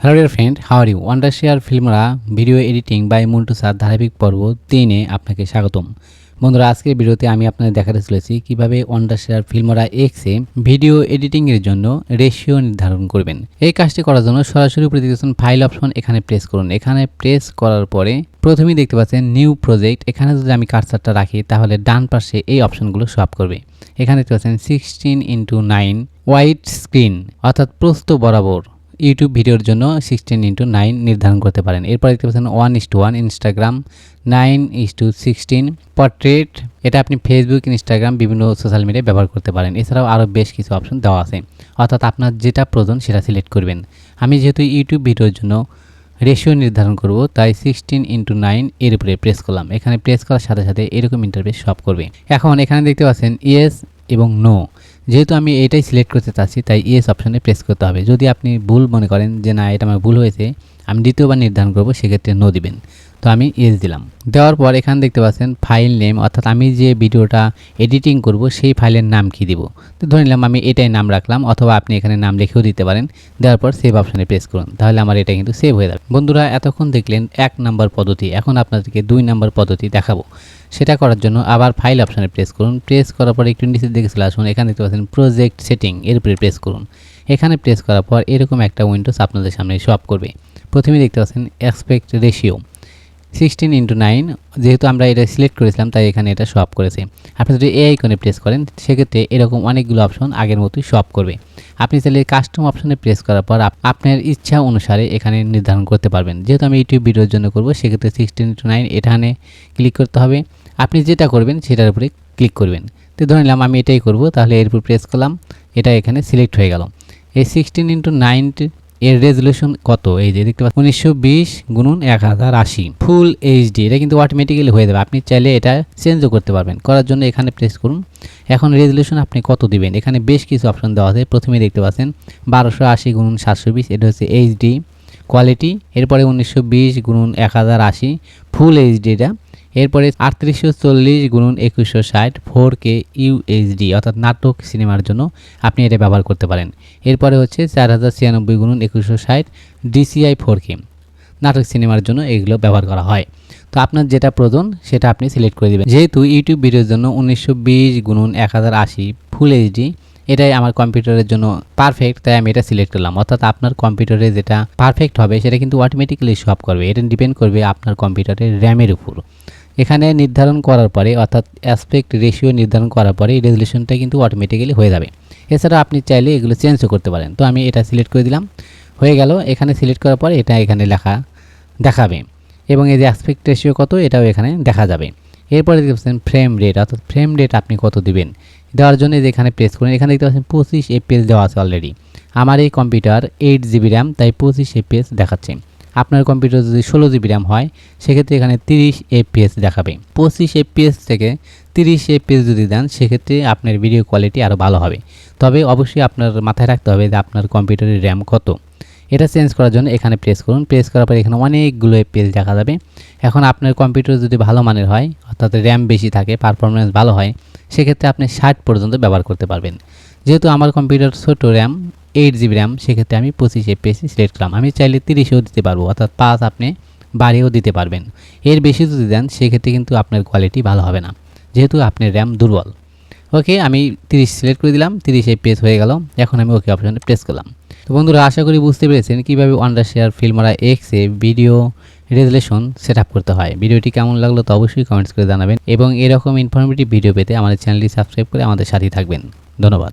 Hello dear friend you Wondershare Filmora video editing by Muntu ধারাবাহিক পর্ব তিনে আপনাকে স্বাগতম। বন্ধুরা, আজকের ভিডিওতে আমি আপনাদের দেখাতে চলেছি কীভাবে ওয়ান্ডার শেয়ার ফিল্মরা এক্সে ভিডিও এডিটিংয়ের জন্য রেশিও নির্ধারণ করবেন। এই কাজটি করার জন্য সরাসরি দেখতেছেন ফাইল অপশন এখানে প্রেস করুন। এখানে প্রেস করার পরে প্রথমেই দেখতে পাচ্ছেন নিউ প্রজেক্ট এখানে যদি আমি কার্সারটা রাখি, তাহলে ডান পাশে এই অপশনগুলো সব করবে। এখানে দেখতে পাচ্ছেন sixteen into nine white screen অর্থাৎ প্রস্থ বরাবর। ইউটিউব ভিডিওর জন্য সিক্সটিন ইন্টু নাইন নির্ধারণ করতে পারেন। এরপর দেখতে পাচ্ছেন one is to one Instagram nine is to sixteen portrait এটা আপনি ফেসবুক ইনস্টাগ্রাম বিভিন্ন সোশ্যাল মিডিয়ায় ব্যবহার করতে পারেন। এছাড়াও আরও বেশ কিছু অপশন দেওয়া আছে। অর্থাৎ আপনার যেটা প্রয়োজন সেটা সিলেক্ট করবেন। আমি যেহেতু ইউটিউব ভিডিওর জন্য রেশিও নির্ধারণ করব, তাই সিক্সটিন ইন্টু নাইন এর উপরে প্রেস করলাম। এখানে প্রেস করার সাথে সাথে এরকম ইন্টারফেস সব করবে। এখন এখানে দেখতে পাচ্ছেন ইয়েস এবং নো যেহেতু আমি এটাই সিলেক্ট করতে চাচ্ছি, তাই ইয়েস অপশানে প্রেস করতে হবে। যদি আপনি ভুল মনে করেন যে না, এটা আমার ভুল হয়েছে, আমি দ্বিতীয়বার নির্ধারণ করব, সেক্ষেত্রে নো দিবেন। তো আমি ইয়েস দিলাম। দেওয়ার পর এখানে দেখতে পাচ্ছেন ফাইল নেম অর্থাৎ আমি যে ভিডিওটা এডিটিং করব, সেই ফাইলের নাম কি দিব? তো ধরে নিলাম আমি এটাই নাম রাখলাম, অথবা আপনি এখানে নাম লিখেও দিতে পারেন। দেওয়ার পর সেভ অপশানে প্রেস করুন, তাহলে আমার এটা কিন্তু সেভ হয়ে যাবে। বন্ধুরা, এতক্ষণ দেখলেন এক নাম্বার পদ্ধতি, এখন আপনাদেরকে দুই নাম্বার পদ্ধতি দেখাবো। সেটা করার জন্য আবার ফাইল অপশানে প্রেস করুন। প্রেস করার পর একটু নিচের দিকে চলে আসুন, এখানে দেখতে পাচ্ছেন প্রজেক্ট সেটিং এর উপরে প্রেস করুন। এখানে প্রেস করার পর এরকম একটা উইন্ডোজ আপনাদের সামনে শপ করবে। প্রথমে দেখতে পাচ্ছেন aspect ratio sixteen into nine যেহেতু আমরা এটা সিলেক্ট করেছিলাম, তাই এখানে এটা শপ করেছে। আপনি যদি এ আইকনে প্রেস করেন, সেক্ষেত্রে এরকম অনেকগুলো অপশন আগের মতোই শপ করবে। আপনি চাইলে কাস্টম অপশনে প্রেস করার পর আপ- আপনার ইচ্ছা অনুসারে এখানে নির্ধারণ করতে পারবেন। যেহেতু আমি ইউটিউব ভিডিওর জন্য করব, সেক্ষেত্রে সিক্সটিন ইন্টু নাইন এখানে ক্লিক করতে হবে। আপনি যেটা করবেন, সেটার উপরে ক্লিক করবেন। তো ধরে নিলাম আমি এটাই করব, তাহলে এর উপর প্রেস করলাম, এটা এখানে সিলেক্ট হয়ে গেল। এই সিক্সটিন ইন্টু নাইন এর রেজলিউশন কত? এই যে দেখতে পাচ্ছেন, উনিশশো বিশ গুণুন এক হাজার আশি। ফুল এইচডি এটা কিন্তু অটোমেটিক্যালি হয়ে যাবে। আপনি চাইলে এটা চেঞ্জও করতে পারবেন। করার জন্য এখানে প্রেস করুন। এখন রেজলিউশন আপনি কত দিবেন? এখানে বেশ কিছু অপশন দেওয়া আছে। প্রথমে দেখতে পাচ্ছেন, বারোশো আশি গুণুন সাতশো বিশ, এটা হচ্ছে এইচডি কোয়ালিটি এরপরে উনিশশো বিশ গুণুন এক হাজার আশি। ফুল এইচডি এটা এরপরে আটত্রিশশো চল্লিশ গুণুন একুশশো ষাট ফোর কে ইউএইচডি অর্থাৎ নাটক সিনেমার জন্য আপনি এটা ব্যবহার করতে পারেন। এরপরে হচ্ছে চার হাজার ছিয়ানব্বই গুণুন একুশশো ষাট ডিসিআই ফোর কে নাটক সিনেমার জন্য এগুলো ব্যবহার করা হয়। তো আপনার যেটা প্রয়োজন, সেটা আপনি সিলেক্ট করে দেবেন। যেহেতু ইউটিউব ভিডিওর জন্য উনিশশো বিশ গুণুন এক হাজার আশি ফুল এইচডি এটাই আমার কম্পিউটারের জন্য পারফেক্ট তাই আমি এটা সিলেক্ট করলাম। অর্থাৎ আপনার কম্পিউটারে যেটা পারফেক্ট হবে, সেটা কিন্তু অটোমেটিক্যালি সব করবে। এটা ডিপেন্ড করবে আপনার কম্পিউটারের র্যামের উপর। এখানে নির্ধারণ করার পরে, অর্থাৎ অ্যাসপেক্ট রেশিও নির্ধারণ করার পরে, এই রেজলিউশনটা কিন্তু অটোমেটিক্যালি হয়ে যাবে। এছাড়া আপনি চাইলে এগুলো চেঞ্জও করতে পারেন। তো আমি এটা সিলেক্ট করে দিলাম। হয়ে গেল। এখানে সিলেক্ট করার পরে এটা এখানে লেখা দেখাবে। এবং এই যে অ্যাসপেক্ট রেশিও কত, এটাও এখানে দেখা যাবে। এরপরে দেখতে পাচ্ছেন ফ্রেম রেট অর্থাৎ ফ্রেম রেট আপনি কত দিবেন? দেওয়ার জন্য এখানে প্রেস করুন, এখানে দেখতে পাচ্ছেন পঁচিশ এপিএস দেওয়া আছে অলরেডি আমার এই কম্পিউটার এইট জিবি র্যাম তাই পঁচিশ এপিএস দেখাচ্ছে। আপনার কম্পিউটার যদি ষোলো জিবি র্যাম হয়, সেক্ষেত্রে এখানে তিরিশ এপিএস দেখাবে। পঁচিশ এপিএস থেকে তিরিশ এপিএস যদি দেন, সেক্ষেত্রে আপনার ভিডিও কোয়ালিটি আরও ভালো হবে। তবে অবশ্যই আপনার মাথায় রাখতে হবে যে আপনার কম্পিউটারের র্যাম কত। এটা চেঞ্জ করার জন্য এখানে প্রেস করুন। প্রেস করার পর এখানে অনেকগুলো পেজ দেখা যাবে। এখন আপনার কম্পিউটার যদি ভালো মানের হয়, অর্থাৎ র্যাম বেশি থাকে পারফরমেন্স ভালো হয়, সেক্ষেত্রে আপনি ষাট পর্যন্ত ব্যবহার করতে পারবেন। যেহেতু আমার কম্পিউটার ছোটো র্যাম এইট জিবি র্যাম সেক্ষেত্রে আমি পঁচিশ এপিএসি সিলেক্ট করলাম। আমি চাইলে তিরিশেও দিতে পারব, অর্থাৎ পাঁচ আপনি বাড়িয়েও দিতে পারবেন। এর বেশি যদি দেন, সেক্ষেত্রে কিন্তু আপনার কোয়ালিটি ভালো হবে না, যেহেতু আপনার র্যাম দুর্বল। ওকে আমি তিরিশ সিলেক্ট করে দিলাম, তিরিশ এপিএস হয়ে গেল। এখন আমি ওকে অপশানে প্রেস করলাম। তো বন্ধুরা, আশা করি বুঝতে পেরেছেন কীভাবে ওয়ান্ডার শেয়ার ফিল্মরা এক্সে ভিডিও রেজুলেশন সেট করতে হয়। ভিডিওটি কেমন লাগল তো অবশ্যই কমেন্টস করে জানাবেন এবং এরকম ইনফরমেটিভ ভিডিও পেতে আমাদের চ্যানেলটি সাবস্ক্রাইব করে আমাদের সাথেই থাকবেন। ধন্যবাদ।